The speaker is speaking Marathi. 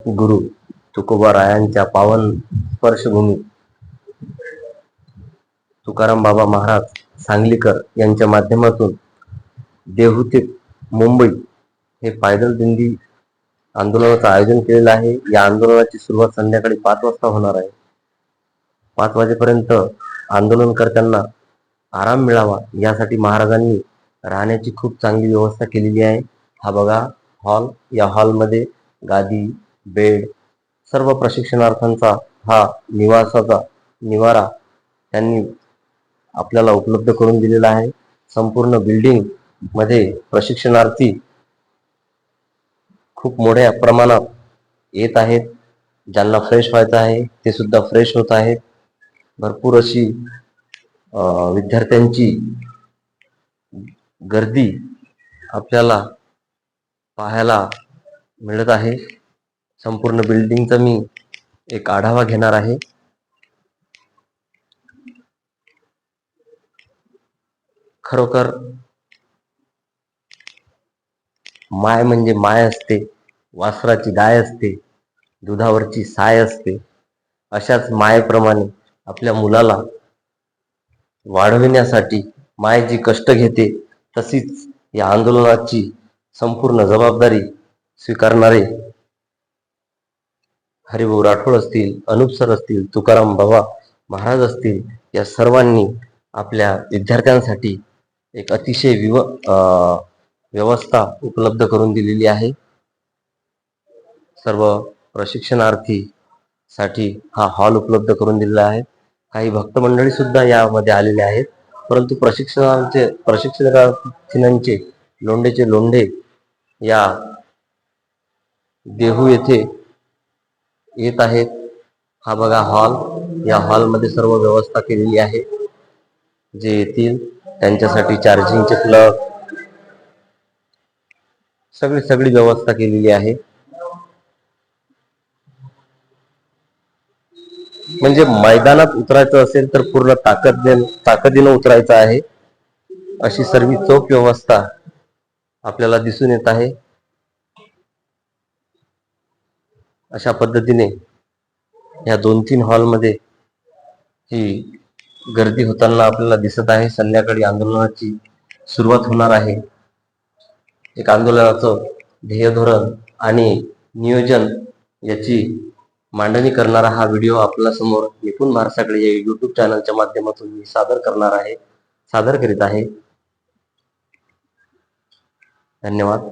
गुरु तुकोबा रायांच्या पावन स्पर्शभूमी तुकाराम बाबा महाराज सांगलीकर यांच्या माध्यमातून देहू ते मुंबई हे पायदल दिंडी आंदोलनाचं आयोजन केलेलं आहे. या आंदोलनाची सुरुवात संध्याकाळी पाच वाजता होणार आहे. पाच वाजेपर्यंत आंदोलनकर्त्यांना आराम मिळावा यासाठी महाराजांनी राहण्याची खूप चांगली व्यवस्था केलेली आहे. हा बघा हॉल या हॉलमध्ये गादी बेड सर्व प्रशिक्षणार्थांचा हा निवासाचा निवारा त्यांनी आपल्याला उपलब्ध करून दिलेला आहे. संपूर्ण बिल्डिंगमध्ये प्रशिक्षणार्थी खूप मोठ्या प्रमाणात येत आहेत. ज्यांना फ्रेश व्हायचं आहे ते सुद्धा फ्रेश होत आहेत. भरपूर अशी विद्यार्थ्यांची गर्दी आपल्याला पाहायला मिळत आहे. संपूर्ण बिल्डिंगचा मी एक आढावा घेणार आहे. खरोखर माय म्हणजे माय असते वासराची गाय असते दुधावरची साय असते अशाच मायेप्रमाणे आपल्या मुलाला वाढविण्यासाठी माय जी कष्ट घेते तशीच या आंदोलनाची संपूर्ण जबाबदारी स्वीकारणारे हरिभाऊ राठोड असतील अनुप सर असतील तुकाराम बाबा महाराज असतील या सर्वांनी आपल्या विद्यार्थ्यांसाठी एक अतिशय विव व्यवस्था उपलब्ध करून दिलेली आहे. सर्व प्रशिक्षणार्थी साठी हा हॉल उपलब्ध करून दिलेला आहे. काही भक्त मंडळी सुद्धा यामध्ये आलेले आहेत. परंतु प्रशिक्षणाचे प्रशिक्षणार्थींचे लोंढेचे लोंढे या देहू येथे येत आहेत. हा बघा हॉल या हॉलमध्ये सर्व व्यवस्था केलेली आहे. जे येतील त्यांच्यासाठी चार्जिंगचे प्लग सगळी सगळी व्यवस्था केलेली आहे. म्हणजे मैदानात उतरायचं असेल तर पूर्ण ताकद ताकदीनं उतरायचं आहे. अशी सर्व चोख व्यवस्था आपल्याला दिसून येत आहे. अशा पद्धतीने या दोन तीन हॉलमध्ये ही गर्दी होताना आपल्याला दिसत आहे. संध्याकाळी आंदोलनाची सुरुवात होणार आहे. एक आंदोलनाचं ध्येय धोरण आणि नियोजन याची मांडणी करणारा हा व्हिडिओ आपल्यासमोर निपुण भारसाकडे या युट्यूब चॅनलच्या माध्यमातून मी सादर करणार आहे सादर करीत आहे. धन्यवाद.